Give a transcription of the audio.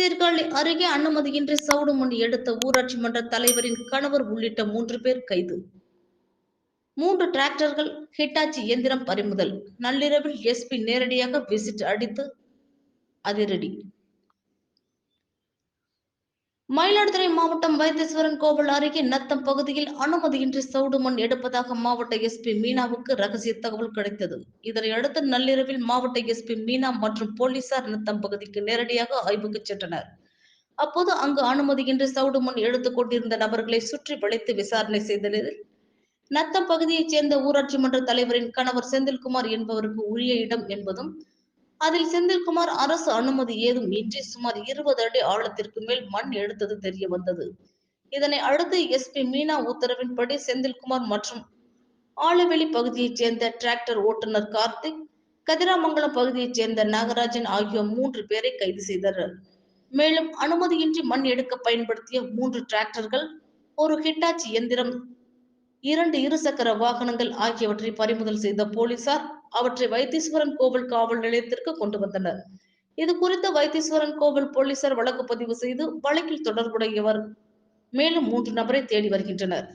சீர்காழி அருகே அனுமதியின்றி சவுடு மண் எடுத்த ஊராட்சி மன்ற தலைவரின் கணவர் உள்ளிட்ட மூன்று பேர் கைது. மூன்று டிராக்டர்கள் ஹிட்டாச்சி இயந்திரம் பறிமுதல். நள்ளிரவில் எஸ்பி நேரடியாக விசிட் அடித்து அதிரடி. மயிலாடுதுறை மாவட்டம் வைத்தீஸ்வரன் கோவில் அருகே நத்தம் பகுதியில் அனுமதியின்றி சவுடு மண் எடுப்பதாக மாவட்ட எஸ்பி மீனாவுக்கு ரகசிய தகவல் கிடைத்தது. இதனையடுத்து நள்ளிரவில் மாவட்ட எஸ்பி மீனா மற்றும் போலீசார் நத்தம் பகுதிக்கு நேரடியாக ஆய்வுக்கு சென்றனர். அப்போது அங்கு அனுமதியின்றி சவுடு மண் எடுத்துக் கொண்டிருந்த நபர்களை சுற்றி வளைத்து விசாரணை செய்ததில் நத்தம் பகுதியைச் சேர்ந்த ஊராட்சி மன்ற தலைவரின் கணவர் செந்தில்குமார் என்பவருக்கு உரிய இடம் என்பதும் அதில் செந்தில்குமார் அரசு அனுமதி ஏதும் இன்றி சுமார் இருபது அடி ஆழத்திற்கு மேல் மண் எடுத்தது தெரிய வந்தது. இதனை அடுத்து எஸ்பி மீனா உத்தரவின்படி செந்தில்குமார் மற்றும் ஆலவெளி பகுதியைச் சேர்ந்த டிராக்டர் ஓட்டுநர் கார்த்திக் கதிராமங்கலம் பகுதியைச் சேர்ந்த நாகராஜன் ஆகியோர் மூன்று பேரை கைது செய்தனர். மேலும் அனுமதியின்றி மண் எடுக்க பயன்படுத்திய மூன்று டிராக்டர்கள் ஒரு ஹிட்டாச்சி இயந்திரம் இரண்டு இருசக்கர வாகனங்கள் ஆகியவற்றை பறிமுதல் செய்த போலீசார் அவற்றை வைத்தீஸ்வரன் கோவில் காவல் நிலையத்திற்கு கொண்டு வந்தனர். இது குறித்து வைத்தீஸ்வரன் கோவில் போலீசார் வழக்கு பதிவு செய்து வழக்கில் தொடர்புடையவர் மேலும் மூன்று நபரை தேடி வருகின்றனர்.